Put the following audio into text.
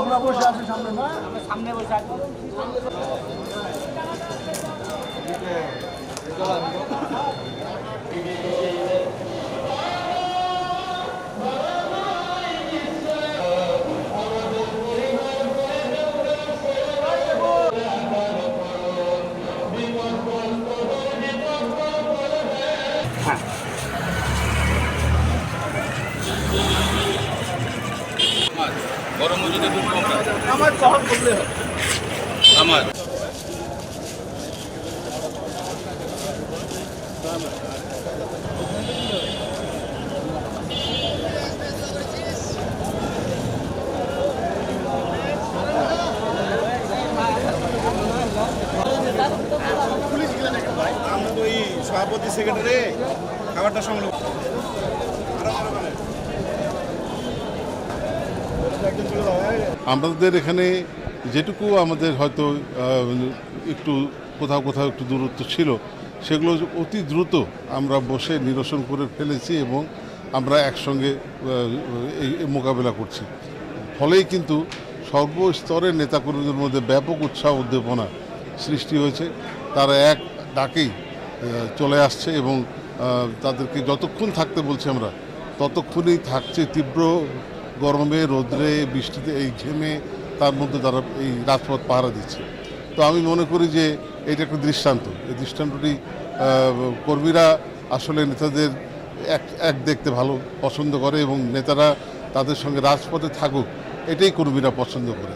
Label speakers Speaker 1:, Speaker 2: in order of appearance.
Speaker 1: আমরা বসে আছি সামনে না
Speaker 2: সামনে বসে আছি
Speaker 3: গরম মজুদে দুধ
Speaker 1: আমার কখন করলে হবে।
Speaker 3: আমার।
Speaker 4: ওই সভাপতি সেক্রেটারি খাবারটা সংগ্রহ
Speaker 5: আমাদের এখানে যেটুকু আমাদের হয়তো একটু কোথাও কোথাও একটু দূরত্ব ছিল, সেগুলো অতি দ্রুত আমরা বসে নিরসন করে ফেলেছি এবং আমরা একসঙ্গে এই মোকাবেলা করছি। ফলেই কিন্তু সর্বস্তরের নেতাকর্মীদের মধ্যে ব্যাপক উৎসাহ উদ্দীপনা সৃষ্টি হয়েছে। তারা এক ডাকেই চলে আসছে এবং তাদেরকে যতক্ষণ থাকতে বলছি আমরা, ততক্ষণই থাকছে তীব্র গরমে, রোদ্রে, বৃষ্টিতে এই ঘেমে তার মধ্যে তারা এই রাজপথ পাহারা দিচ্ছে। তো আমি মনে করি যে এটা একটা দৃষ্টান্ত। এই দৃষ্টান্তটি কর্মীরা আসলে নেতাদের এক এক দেখতে ভালো পছন্দ করে এবং নেতারা তাদের সঙ্গে রাজপথে থাকুক, এটাই কর্মীরা পছন্দ করে।